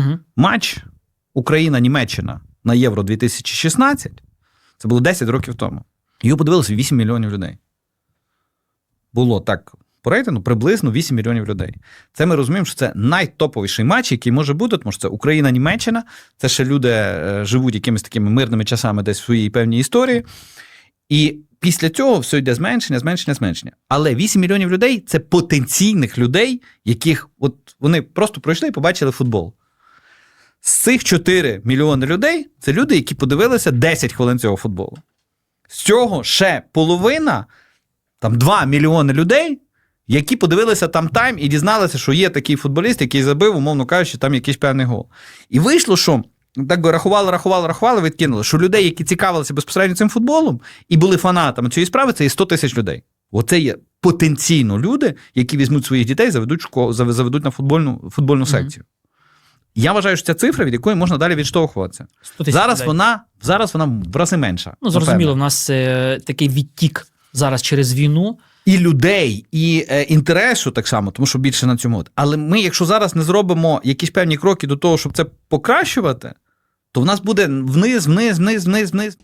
Мгм. Матч Україна-Німеччина на Євро 2016 це було 10 років тому. Його подивилося 8 мільйонів людей. Було так по рейтингу приблизно 8 мільйонів людей. Це ми розуміємо, що це найтоповіший матч, який може бути, тому що це Україна-Німеччина. Це ще люди е, живуть якимись такими мирними часами десь в своїй певній історії. І після цього все йде зменшення, зменшення, зменшення. Але 8 мільйонів людей це потенційних людей, яких от вони просто пройшли і побачили футбол. З цих 4 мільйони людей це люди, які подивилися 10 хвилин цього футболу. З цього ще половина, там 2 мільйони людей, які подивилися там тайм і дізналися, що є такий футболіст, який забив, умовно кажучи, там якийсь певний гол. І вийшло, що так би рахували, рахували, рахували, відкинули, що людей, які цікавилися безпосередньо цим футболом і були фанатами цієї справи, це є 100 тисяч людей. Оце є потенційно люди, які візьмуть своїх дітей, заведуть, школу, заведуть на футбольну, футбольну секцію. Я вважаю, що ця цифра, від якої можна далі відштовхуватися. 100 тисяч Зараз вона, зараз вона в рази менша. Ну, зрозуміло, напевно. в нас е, такий відтік зараз через війну. І людей, і е, інтересу так само, тому що більше на цьому. Але ми, якщо зараз не зробимо якісь певні кроки до того, щоб це покращувати, то в нас буде вниз, вниз, вниз, вниз, вниз.